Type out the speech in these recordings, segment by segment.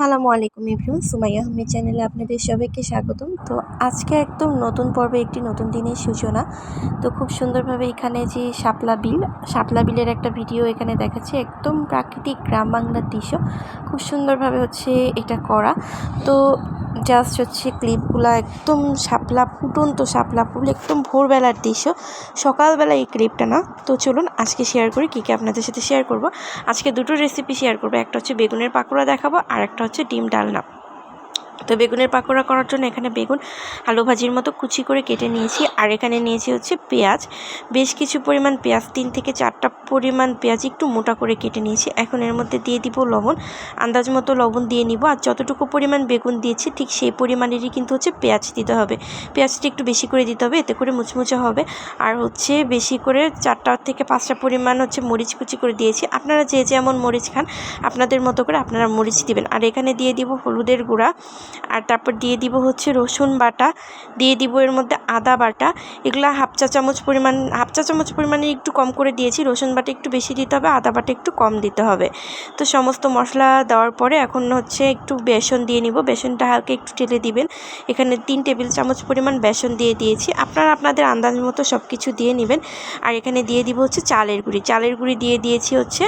আসসালামু আলাইকুম এভরিওয়ান, সুমাইয়া আহমেদ চ্যানেলে আপনাদের সবাইকে স্বাগতম। তো আজকে একদম নতুন পর্বে একটি নতুন দিনের সূচনা। তো খুব সুন্দরভাবে এখানে যে শাপলা বিল, শাপলা বিলের একটা ভিডিও এখানে দেখাচ্ছে, একদম প্রাকৃতিক গ্রাম বাংলার দৃশ্য। খুব সুন্দরভাবে হচ্ছে এটা করা। তো জাস্ট হচ্ছে ক্লিপগুলো একদম শাপলা, ফুটন্ত শাপলা ফুল একদম ভোরবেলার দৃশ্য। সকালবেলা এই ক্লিপটা না। তো চলুন আজকে শেয়ার করি, কী কী আপনাদের সাথে শেয়ার করব। আজকে দুটো রেসিপি শেয়ার করব। একটা হচ্ছে বেগুনের পাকোড়া দেখাবো, আর একটা হচ্ছে ডিম ডালনা। তো বেগুনের পাকোড়া করার জন্য এখানে বেগুন, আলু ভাজির মতো কুচি করে কেটে নিয়েছি। আর এখানে নিয়েছি হচ্ছে পেঁয়াজ। বেশ কিছু পরিমাণ পেঁয়াজ, তিন থেকে চারটা পরিমাণ পেঁয়াজ একটু মোটা করে কেটে নিয়েছি। এখন এর মধ্যে দিয়ে দিব লবণ। আন্দাজ মতো লবণ দিয়ে নিব। আর যতটুকু পরিমাণ বেগুন দিয়েছি, ঠিক সেই পরিমাণেরই কিন্তু হচ্ছে পেঁয়াজ দিতে হবে। পেঁয়াজটা একটু বেশি করে দিতে হবে, এতে করে মুচমুচে হবে। আর হচ্ছে বেশি করে চারটা থেকে পাঁচটা পরিমাণ হচ্ছে মরিচ কুচি করে দিয়েছি। আপনারা যে যেমন মরিচ খান, আপনাদের মতো করে আপনারা মরিচ দিবেন। আর এখানে দিয়ে দিব হলুদের গুঁড়া। আর তারপর দিয়ে দিব হচ্ছে রসুন বাটা, দিয়ে দিব এর মধ্যে আদা বাটা। এগুলো হাফ চা চামচ পরিমাণ, হাফ চা চামচ পরিমাণে একটু কম করে দিয়েছি, রসুন বাটা একটু বেশি দিতে হবে, আদা বাটা একটু কম দিতে হবে। তো সমস্ত মশলা দেওয়ার পরে এখন হচ্ছে একটু বেসন দিয়ে নিব, বেসনটা হালকা একটু টেলে দিবেন। এখানে তিন টেবিল চামচ পরিমাণ বেসন দিয়ে দিয়েছি, আপনারা আপনাদের আন্দাজ মতো সব কিছু দিয়ে নেবেন। আর এখানে দিয়ে দিব হচ্ছে চালের গুঁড়ি চালের গুঁড়ি দিয়ে দিয়েছি হচ্ছে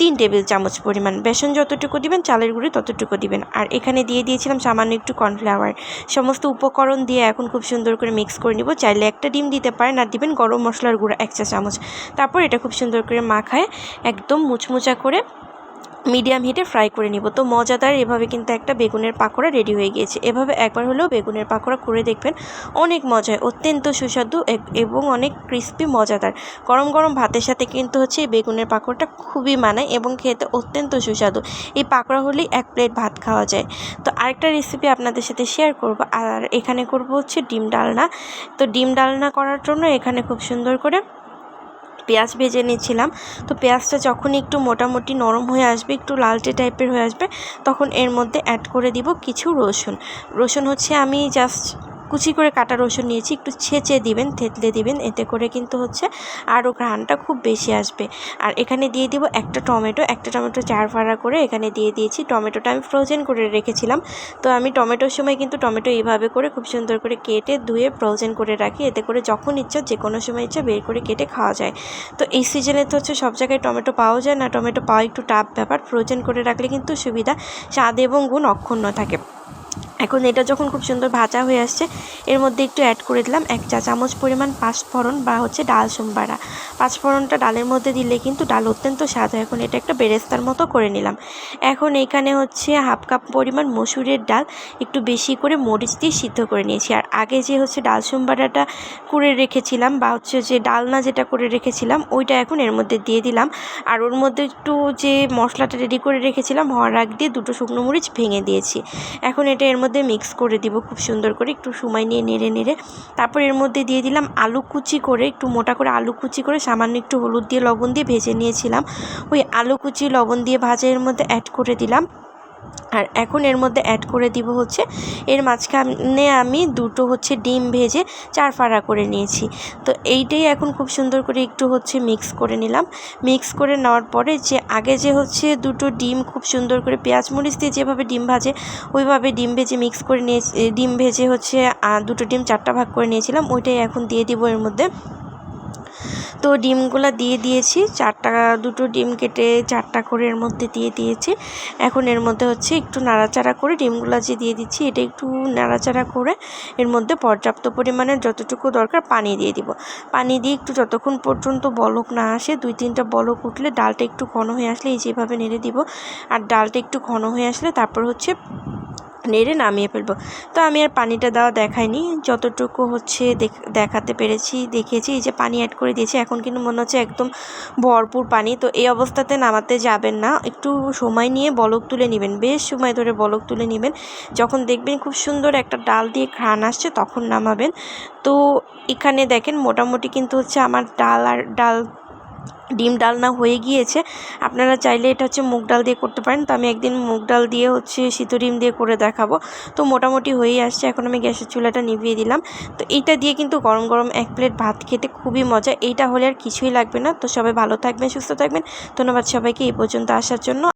তিন টেবিল চামচ পরিমাণ। বেসন যতটুকু দিবেন, চালের গুঁড়ি ততটুকু দিবেন। আর এখানে দিয়ে দিয়েছিলাম সামান্য একটু কর্নফ্লাওয়ার। সমস্ত উপকরণ দিয়ে এখন খুব সুন্দর করে মিক্স করে নিব। চাইলে একটা ডিম দিতে পারেন আর দিবেন গরম মশলার গুঁড়া এক চা চামচ তারপর এটা খুব সুন্দর করে মাখায় একদম মুচমুচা করে মিডিয়াম হিটে ফ্রাই করে নিব। তো মজাদার এভাবে কিন্তু একটা বেগুনের পাকোড়া রেডি হয়ে গিয়েছে। এভাবে একবার হলেও বেগুনের পাকোড়া করে দেখবেন, অনেক মজায়, অত্যন্ত সুস্বাদু এবং অনেক ক্রিস্পি, মজাদার। গরম গরম ভাতের সাথে কিন্তু হচ্ছে এই বেগুনের পাকোড়াটা খুবই মানায় এবং খেতে অত্যন্ত সুস্বাদু। এই পাকোড়া হলেই এক প্লেট ভাত খাওয়া যায়। তো আরেকটা রেসিপি আপনাদের সাথে শেয়ার করব। আর এখানে করব হচ্ছে ডিম ডালনা। তো ডিম ডালনা করার জন্য এখানে খুব সুন্দর করে পেঁয়াজ ভেজে নিয়েছিলাম। তো পেঁয়াজটা যখনই একটু মোটামুটি নরম হয়ে আসবে, একটু লালটে টাইপের হয়ে আসবে, তখন এর মধ্যে অ্যাড করে দিব কিছু রসুন। রসুন হচ্ছে আমি জাস্ট কুচি করে কাটা রসুন নিয়েছি, একটু ছেঁচে দিবেন, থেতলে দিবেন, এতে করে কিন্তু হচ্ছে আরও ঘ্রাণটা খুব বেশি আসবে। আর এখানে দিয়ে দিব একটা টমেটো একটা টমেটো চার ফাড়া করে এখানে দিয়ে দিয়েছি। টমেটোটা আমি ফ্রোজেন করে রেখেছিলাম। তো আমি টমেটোর সময় কিন্তু টমেটো এইভাবে করে খুব সুন্দর করে কেটে ধুয়ে ফ্রোজেন করে রাখি। এতে করে যখন ইচ্ছা যে কোনো সময় ইচ্ছা বের করে কেটে খাওয়া যায়। তো এই সিজনে তো হচ্ছে সব জায়গায় টমেটো পাওয়া যায় না। টমেটো পাওয়া একটু টাফ ব্যাপার। ফ্রোজেন করে রাখলে কিন্তু সুবিধা। স্বাদ এবং গুণ অক্ষুণ্ণ থাকে। এখন এটা যখন খুব সুন্দর ভাজা হয়ে আসছে, এর মধ্যে একটু অ্যাড করে দিলাম এক চা চামচ পরিমাণ পাঁচফোড়ন বা হচ্ছে ডাল সোমবারা পাঁচফোড়নটা ডালের মধ্যে দিলে কিন্তু ডাল অত্যন্ত স্বাদ হয়। এখন এটা একটা বেরেস্তার মতো করে নিলাম। এখন এখানে হচ্ছে হাফ কাপ পরিমাণ মসুরের ডাল একটু বেশি করে মরিচ দিয়ে সিদ্ধ করে নিয়েছি। আর আগে যে হচ্ছে ডাল সোমবারাটা করে রেখেছিলাম বা হচ্ছে যে ডালনা যেটা করে রেখেছিলাম, ওইটা এখন এর মধ্যে দিয়ে দিলাম। আর ওর মধ্যে একটু যে মশলাটা রেডি করে রেখেছিলাম, হওয়ার আগ দিয়ে দুটো শুকনো মরিচ ভেঙে দিয়েছি। এখন এটা এর মধ্যে মিক্স করে দিব খুব সুন্দর করে, একটু সময় নিয়ে নেড়ে নেড়ে। তারপর এর মধ্যে দিয়ে দিলাম আলু কুচি করে, একটু মোটা করে আলু কুচি করে সামান্য একটু হলুদ দিয়ে, লবণ দিয়ে ভেজে নিয়েছিলাম। ওই আলু কুচি, লবণ দিয়ে ভাজা এর মধ্যে অ্যাড করে দিলাম। আর এখন এর মধ্যে অ্যাড করে দিব হচ্ছে, এর মাঝখানে আমি দুটো হচ্ছে ডিম ভেজে চার ফাড়া করে নিয়েছি। তো এইটাই এখন খুব সুন্দর করে একটু হচ্ছে মিক্স করে নিলাম। মিক্স করে নেওয়ার পরে যে আগে যে হচ্ছে দুটো ডিম খুব সুন্দর করে পেঁয়াজ মরিচ দিয়ে যেভাবে ডিম ভাজে, ওইভাবে ডিম ভেজে মিক্স করে নিয়ে ডিম ভেজে হচ্ছে দুটো ডিম চারটা ভাগ করে নিয়েছিলাম, ওইটাই এখন দিয়ে দিব এর মধ্যে। তো ডিমগুলো দিয়ে দিয়েছি। চারটা, দুটো ডিম কেটে চারটা করে এর মধ্যে দিয়ে দিয়েছি। এখন এর মধ্যে হচ্ছে একটু নাড়াচাড়া করে ডিমগুলো যে দিয়ে দিচ্ছি, এটা একটু নাড়াচাড়া করে এর মধ্যে পর্যাপ্ত পরিমাণে যতটুকু দরকার পানি দিয়ে দিব। পানি দিয়ে একটু যতক্ষণ পর্যন্ত বলক না আসে, দুই তিনটা বলক উঠলে ডালটা একটু ঘন হয়ে আসলে এই যেভাবে নেড়ে দিব, আর ডালটা একটু ঘন হয়ে আসলে তারপর হচ্ছে নেড়ে নামিয়ে ফেলব। তো আমি আর পানিটা দেওয়া দেখাইনি। যতটুকু হচ্ছে দেখাতে পেরেছি, দেখেছি। যে পানি অ্যাড করে দিয়েছি, এখন কিন্তু মনে হচ্ছে একদম ভরপুর পানি। তো এই অবস্থাতে নামাতে যাবেন না। একটু সময় নিয়ে বলক তুলে নেবেন, বেশ সময় ধরে বলক তুলে নেবেন। যখন দেখবেন খুব সুন্দর একটা ডাল দিয়ে ঘ্রাণ আসছে, তখন নামাবেন। তো এখানে দেখেন, মোটামুটি কিন্তু হচ্ছে আমার ডাল আর, ডাল ডিম ডালনা হয়ে গিয়েছে, আপনারা চাইলে এটা হচ্ছে মুগ ডাল দিয়ে করতে পারেন। তো আমি একদিন মুগ ডাল দিয়ে হচ্ছে সিতো ডিম দিয়ে করে দেখাবো। তো মোটামুটি হয়েই আসছে, এখন আমি গ্যাসের চুলাটা নিভিয়ে দিলাম। তো এইটা দিয়ে কিন্তু গরম গরম এক প্লেট ভাত খেতে খুবই মজা। এইটা হলে আর কিছুই লাগবে না। তো সবাই ভালো থাকবেন, সুস্থ থাকবেন। ধন্যবাদ সবাইকে এই পর্যন্ত আসার জন্য।